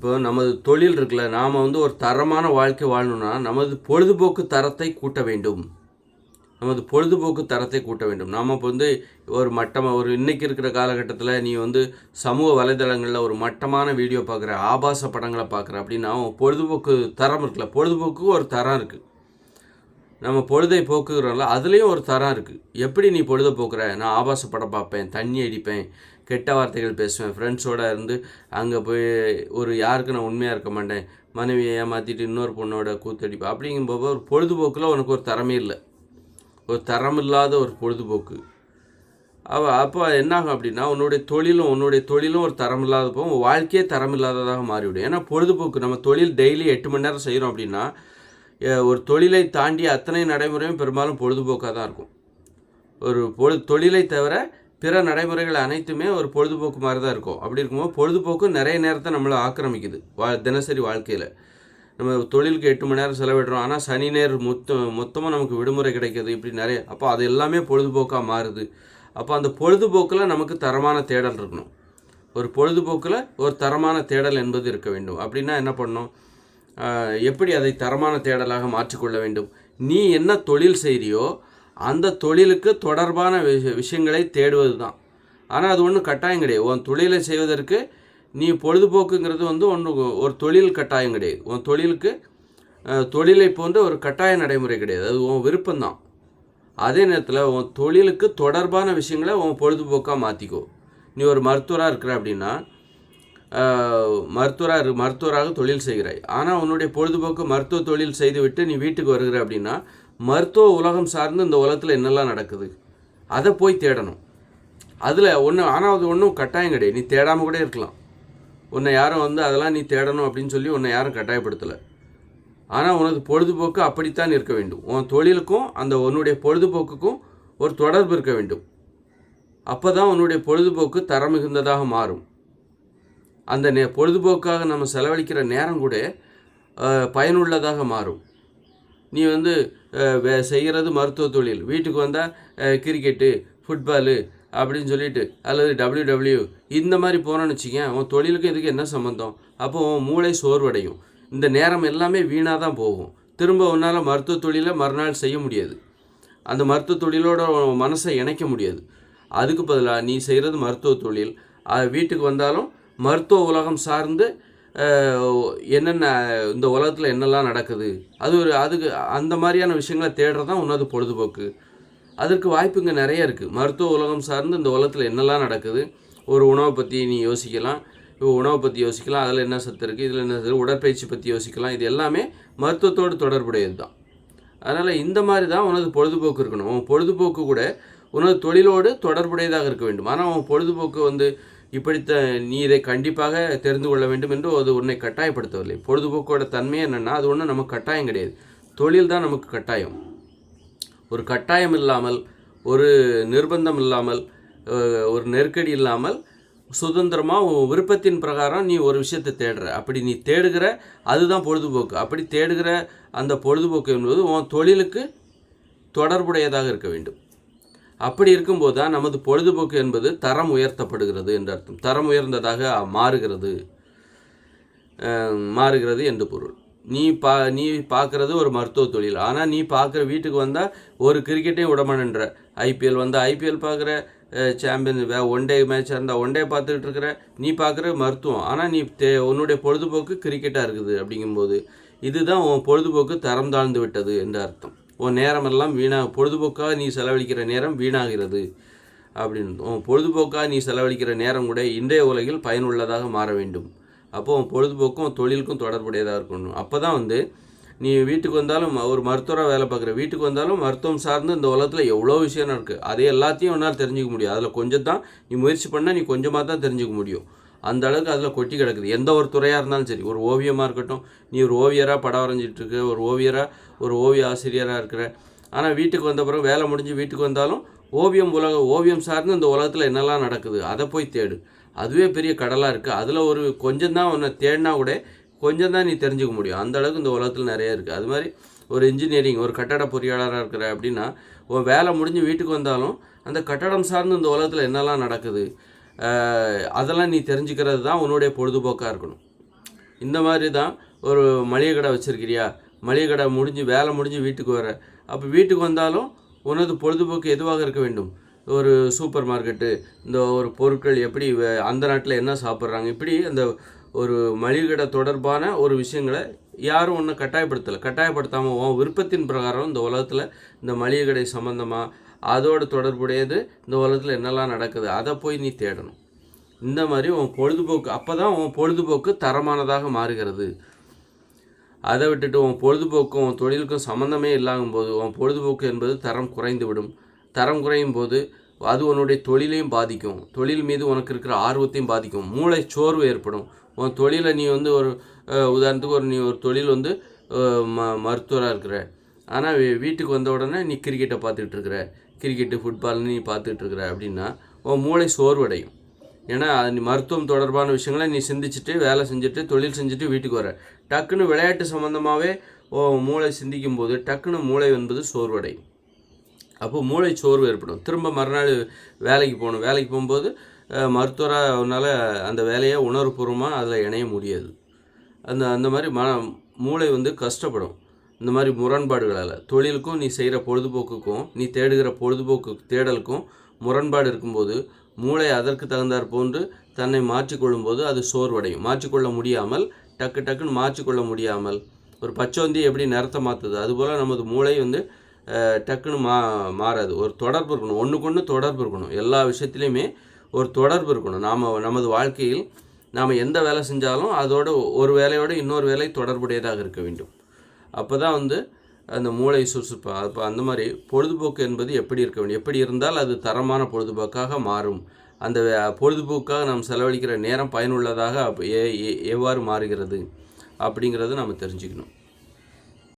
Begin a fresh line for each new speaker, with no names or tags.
இப்போ நமது தொழில் இருக்குல்ல நாம் வந்து ஒரு தரமான வாழ்க்கை வாழணும்னா நமது பொழுதுபோக்கு தரத்தை கூட்ட வேண்டும். நமது பொழுதுபோக்கு தரத்தை கூட்ட வேண்டும். நாம் இப்போ வந்து ஒரு மட்டமாக ஒரு இன்றைக்கி இருக்கிற காலகட்டத்தில் நீ வந்து சமூக வலைதளங்களில் ஒரு மட்டமான வீடியோ பார்க்குற ஆபாச படங்களை பார்க்குற அப்படின்னா உன் பொழுதுபோக்கு தரம் இருக்குல்ல பொழுதுபோக்கு ஒரு தரம் இருக்குது நம்ம பொழுதை போக்குகிறோம்ல அதுலேயும் ஒரு தரம் இருக்குது எப்படி நீ பொழுதை போக்குற? நான் ஆபாச படம் பார்ப்பேன் தண்ணி அடிப்பேன் கெட்ட வார்த்தைகள் பேசுவேன். ஃப்ரெண்ட்ஸோட இருந்து அங்கே போய் ஒரு யாருக்கு நான் உண்மையாக இருக்க மாட்டேன். மனைவியை ஏமாற்றிட்டு இன்னொரு பொண்ணோட கூத்தடிப்பேன். அப்படிங்கும்போது ஒரு பொழுதுபோக்கில் உனக்கு ஒரு தரமே இல்லை. ஒரு தரம் இல்லாத ஒரு பொழுதுபோக்கு. அவ அப்போ என்னாகும் அப்படின்னா உன்னுடைய தொழிலும் உன்னுடைய தொழிலும் ஒரு தரம் இல்லாத போகும் உன் வாழ்க்கையே தரம் இல்லாததாக மாறிவிடும். ஏன்னா பொழுதுபோக்கு நம்ம தொழில் டெய்லி எட்டு மணி நேரம் செய்கிறோம் அப்படின்னா ஒரு தொழிலை தாண்டி அத்தனை நடைமுறையும் பெரும்பாலும் பொழுதுபோக்காக தான் இருக்கும். ஒரு பொழு தொழிலை தவிர பிற நடைமுறைகள் அனைத்துமே ஒரு பொழுதுபோக்கு மாதிரி தான் இருக்கும். அப்படி இருக்கும்போது பொழுதுபோக்கு நிறைய நேரத்தை நம்மளை ஆக்கிரமிக்குது. வா தினசரி வாழ்க்கையில். நம்ம தொழிலுக்கு எட்டு மணி நேரம் செலவிடுறோம். ஆனால் சனி நேர் மொத்த மொத்தமாக நமக்கு விடுமுறை கிடைக்கிது. இப்படி நிறைய அப்போ அது எல்லாமே பொழுதுபோக்காக மாறுது. அப்போ அந்த பொழுதுபோக்கில் நமக்கு தரமான தேடல் இருக்கணும். ஒரு பொழுதுபோக்கில் ஒரு தரமான தேடல் என்பது இருக்க வேண்டும். அப்படின்னா என்ன பண்ணணும்? எப்படி அதை தரமான தேடலாக மாற்றிக்கொள்ள வேண்டும்? நீ என்ன தொழில் செய்கிறியோ அந்த தொழிலுக்கு தொடர்பான விஷ விஷயங்களை தேடுவது தான் ஆனால் அது ஒன்றும் கட்டாயம் கிடையாது. உன் தொழிலை செய்வதற்கு நீ பொழுதுபோக்குங்கிறது வந்து ஒன்று ஒரு தொழில் கட்டாயம் கிடையாது. உன் தொழிலுக்கு தொழிலை போன்ற ஒரு கட்டாய நடைமுறை கிடையாது. அது உன் விருப்பம்தான். அதே நேரத்தில் உன் தொழிலுக்கு தொடர்பான விஷயங்களை உன் பொழுதுபோக்காக மாற்றிக்கோ நீ ஒரு மருத்துவராக இருக்கிற அப்படின்னா மருத்துவராக இரு மருத்துவராக தொழில் செய்கிறாய். ஆனால் உன்னுடைய பொழுதுபோக்கு மருத்துவ தொழில் செய்துவிட்டு நீ வீட்டுக்கு வருகிற அப்படின்னா மருத்துவ உலகம் சார்ந்து இந்த உலகத்தில் என்னெல்லாம் நடக்குது? அதை போய் தேடணும். அதில் ஒன்று ஆனால் அது ஒன்றும் கட்டாயம் கிடையாது. நீ தேடாமல் கூட இருக்கலாம். உன்னை யாரும் வந்து அதெல்லாம் நீ தேடணும் அப்படின்னு சொல்லி உன்னை யாரும் கட்டாயப்படுத்தலை. ஆனால் உனது பொழுதுபோக்கு அப்படித்தான் இருக்க வேண்டும். உன் தொழிலுக்கும் அந்த உன்னுடைய பொழுதுபோக்குக்கும் ஒரு தொடர்பு இருக்க வேண்டும். அப்போ தான் உன்னுடைய பொழுதுபோக்கு தரம் மிகுந்ததாக மாறும். அந்த நே பொழுதுபோக்காக நம்ம செலவழிக்கிற நேரம் கூட பயனுள்ளதாக மாறும். நீ வந்து செய்கிறது மருத்துவ தொழில். வீட்டுக்கு வந்தால் கிரிக்கெட்டு ஃபுட்பாலு அப்படின்னு சொல்லிட்டு அல்லது டபிள்யூ டபிள்யூ இந்த மாதிரி போனோன்னு வச்சுக்கேன் உன் தொழிலுக்கு இதுக்கு என்ன சம்மந்தம் அப்போ உன் மூளை சோர்வடையும். இந்த நேரம் எல்லாமே வீணாக தான் போகும். திரும்ப உன்னால் மருத்துவ தொழிலை மறுநாள் செய்ய முடியாது. அந்த மருத்துவ தொழிலோட மனசை இணைக்க முடியாது. அதுக்கு பதிலாக நீ செய்கிறது மருத்துவ தொழில். அது வீட்டுக்கு வந்தாலும் மருத்துவ உலகம் சார்ந்து என்னென்ன இந்த உலகத்தில் என்னெல்லாம் நடக்குது? அது ஒரு அதுக்கு அந்த மாதிரியான விஷயங்களை தேடுறது தான் உன்னது பொழுதுபோக்கு. அதற்கு வாய்ப்பு இங்கே நிறைய இருக்குது மருத்துவ உலகம் சார்ந்து இந்த உலகத்தில் என்னெல்லாம் நடக்குது? ஒரு உணவை பற்றி நீ யோசிக்கலாம். இப்போ உணவை பற்றி யோசிக்கலாம். அதில் என்ன சத்து இருக்குது இதில் என்ன சத்து உடற்பயிற்சி பற்றி யோசிக்கலாம். இது எல்லாமே மருத்துவத்தோடு தொடர்புடையது தான் அதனால் இந்த மாதிரி தான் உனது பொழுதுபோக்கு இருக்கணும். உன் பொழுதுபோக்கு கூட உனது தொழிலோடு தொடர்புடையதாக இருக்க வேண்டும். ஆனால் உன் பொழுதுபோக்கு வந்து இப்படித்த நீ இதை கண்டிப்பாக தெரிந்து கொள்ள வேண்டும் என்று அது உன்னை கட்டாயப்படுத்தவில்லை. பொழுதுபோக்கோட தன்மை என்னென்னா அது ஒன்றும் நமக்கு கட்டாயம் கிடையாது. தொழில் தான் நமக்கு கட்டாயம். ஒரு கட்டாயம் இல்லாமல் ஒரு நிர்பந்தம் இல்லாமல் ஒரு நெருக்கடி இல்லாமல் சுதந்திரமாக உன் விருப்பத்தின் பிரகாரம் நீ ஒரு விஷயத்தை தேடுற. அப்படி நீ தேடுகிற அதுதான் பொழுதுபோக்கு. அப்படி தேடுகிற அந்த பொழுதுபோக்கு என்பது உன் தொழிலுக்கு தொடர்புடையதாக இருக்க வேண்டும். அப்படி இருக்கும்போது தான் நமது பொழுதுபோக்கு என்பது தரம் உயர்த்தப்படுகிறது என்று அர்த்தம். தரம் உயர்ந்ததாக மாறுகிறது. மாறுகிறது என்று பொருள். நீ பா நீ பார்க்குறது ஒரு மருத்துவ தொழில். ஆனால் நீ பார்க்குற வீட்டுக்கு வந்தால் ஒரு கிரிக்கெட்டையும் விடமானன்ற ஐபிஎல் வந்தால் ஐபிஎல் பார்க்குற சாம்பியன் வே ஒன் டே மேட்ச் இருந்தால் ஒன் டே பார்த்துக்கிட்டு இருக்கிற நீ பார்க்குற மருத்துவம். ஆனால் நீ தே உன்னுடைய பொழுதுபோக்கு கிரிக்கெட்டாக இருக்குது அப்படிங்கும்போது இதுதான் உன் பொழுதுபோக்கு தரம் தாழ்ந்து விட்டது என்று அர்த்தம். உன் நேரமெல்லாம் வீணாக பொழுதுபோக்காக நீ செலவழிக்கிற நேரம் வீணாகிறது. அப்படின்னு. உன் பொழுதுபோக்காக நீ செலவழிக்கிற நேரம் கூட இன்றைய உலகில் பயனுள்ளதாக மாற வேண்டும். அப்போ உன் பொழுதுபோக்கும் தொழிலுக்கும் தொடர்புடையதாக இருக்கணும். அப்போ தான் வந்து நீ வீட்டுக்கு வந்தாலும் ஒரு மருத்துவராக வேலை பார்க்குற வீட்டுக்கு வந்தாலும் மருத்துவம் சார்ந்து இந்த உலகத்தில் எவ்வளோ விஷயம் இருக்குது அது எல்லாத்தையும் உன்னால் தெரிஞ்சுக்க முடியும். அதில் கொஞ்சம் தான் நீ முயற்சி பண்ணால் நீ கொஞ்சமாக தான் தெரிஞ்சுக்க முடியும். அந்த அளவுக்கு அதில் கொட்டி கிடக்குது. எந்த ஒரு துறையாக இருந்தாலும் சரி ஒரு ஓவியமாக இருக்கட்டும் நீ ஒரு ஓவியராக படம் வரைஞ்சிட்ருக்க ஒரு ஓவியராக ஒரு ஓவிய ஆசிரியராக இருக்கிற ஆனால் வீட்டுக்கு வந்த பிறகு வேலை முடிஞ்சு வீட்டுக்கு வந்தாலும் ஓவியம் உலக ஓவியம் சார்ந்து இந்த உலகத்தில் என்னெல்லாம் நடக்குது அதை போய் தேடு. அதுவே பெரிய கடலாக இருக்குது அதில் ஒரு கொஞ்சம் தான் உன்னை தேடினா கூட கொஞ்சம் தான் நீ தெரிஞ்சுக்க முடியும். அந்த அளவுக்கு இந்த உலகத்தில் நிறைய இருக்குது அது மாதிரி ஒரு இன்ஜினியரிங் ஒரு கட்டட பொறியாளராக இருக்கிற அப்படின்னா உன் வேலை முடிஞ்சு வீட்டுக்கு வந்தாலும் அந்த கட்டடம் சார்ந்து இந்த உலகத்தில் என்னெல்லாம் நடக்குது அதெல்லாம் நீ தெரிஞ்சுக்கிறது தான் உன்னுடைய பொழுதுபோக்காக இருக்கணும். இந்த மாதிரி தான் ஒரு மளிகை கடை வச்சுருக்கிறியா? மளிகை கடை முடிஞ்சு வேலை முடிஞ்சு வீட்டுக்கு வர. அப்போ வீட்டுக்கு வந்தாலும் உனது பொழுதுபோக்கு எதுவாக இருக்க வேண்டும்? ஒரு சூப்பர் மார்க்கெட்டு இந்த ஒரு பொருட்கள் எப்படி வே- அந்த நாட்டில் என்ன சாப்பிட்றாங்க? இப்படி அந்த ஒரு மளிகை கடை தொடர்பான ஒரு விஷயங்களை யாரும் ஒன்றும் கட்டாயப்படுத்தலை. கட்டாயப்படுத்தாமல் உன் விருப்பத்தின் பிரகாரம் இந்த உலகத்தில் இந்த மளிகை கடை சம்மந்தமாக அதோட தொடர்புடையது இந்த உலகத்தில் என்னெல்லாம் நடக்குது? அதை போய் நீ தேடணும். இந்த மாதிரி உன் பொழுதுபோக்கு அப்போ தான் உன் பொழுதுபோக்கு தரமானதாக மாறுகிறது. அதை விட்டுட்டு உன் பொழுதுபோக்கும் உன் தொழிலுக்கும் சம்மந்தமே இல்லாகும் போது உன் பொழுதுபோக்கு என்பது தரம் குறைந்து விடும் தரம் குறையும் போது அது உன்னுடைய தொழிலையும் பாதிக்கும். தொழில் மீது உனக்கு இருக்கிற ஆர்வத்தையும் பாதிக்கும். மூளை சோர்வு ஏற்படும். உன் தொழிலை நீ வந்து ஒரு உதாரணத்துக்கு ஒரு நீ ஒரு தொழில் வந்து ம மருத்துவராக இருக்கிற. ஆனால் வீட்டுக்கு வந்த உடனே நீ கிரிக்கெட்டை பார்த்துக்கிட்டு இருக்கிற. கிரிக்கெட்டு ஃபுட்பால்னு நீ பார்த்துட்ருக்குற இருக்கிற அப்படின்னா உன் மூளை சோர்வடையும். ஏன்னா அது நீ மருத்துவம் தொடர்பான விஷயங்களை நீ சிந்திச்சுட்டு வேலை செஞ்சுட்டு தொழில் செஞ்சுட்டு வீட்டுக்கு வர டக்குன்னு விளையாட்டு சம்மந்தமாகவே ஓ மூளை சிந்திக்கும் போது டக்குன்னு மூளை என்பது சோர்வடையும். அப்போது மூளை சோர்வு ஏற்படும். திரும்ப மறுநாள் வேலைக்கு போகணும். வேலைக்கு போகும்போது மருத்துவராக அவனால் அந்த வேலையை உணர்வுபூர்வமாக அதில் இணைய முடியாது. அந்த அந்த மாதிரி மன மூளை வந்து கஷ்டப்படும். இந்த மாதிரி முரண்பாடுகளால். தொழிலுக்கும் நீ செய்கிற பொழுதுபோக்குக்கும் நீ தேடுகிற பொழுதுபோக்கு தேடலுக்கும் முரண்பாடு இருக்கும்போது மூளை அதற்கு தகுந்தாற் போன்று தன்னை மாற்றிக்கொள்ளும் போது அது சோர்வடையும். மாற்றிக்கொள்ள முடியாமல் டக்கு டக்குன்னு மாற்றிக்கொள்ள முடியாமல். ஒரு பச்சோந்தி எப்படி நிறத்தை மாற்றுது அதுபோல் நமது மூளை வந்து டக்குன்னு மா மாறாது. ஒரு தொடர்பு இருக்கணும். ஒன்றுக்கு ஒன்று தொடர்பு இருக்கணும். எல்லா விஷயத்துலையுமே ஒரு தொடர்பு இருக்கணும். நாம் நமது வாழ்க்கையில் நாம் எந்த வேலை செஞ்சாலும் அதோட ஒரு வேலையோடு இன்னொரு வேலை தொடர்புடையதாக இருக்க வேண்டும். அப்போ தான் வந்து அந்த மூளை சுறுசுறுப்பா. அப்போ அந்த மாதிரி பொழுதுபோக்கு என்பது எப்படி இருக்க வேண்டும்? எப்படி இருந்தால் அது தரமான பொழுதுபோக்காக மாறும். அந்த பொழுதுபோக்காக நாம் செலவழிக்கிற நேரம் பயனுள்ளதாக எவ்வாறு மாறுகிறது? அப்படிங்கிறத நம்ம தெரிஞ்சுக்கணும்.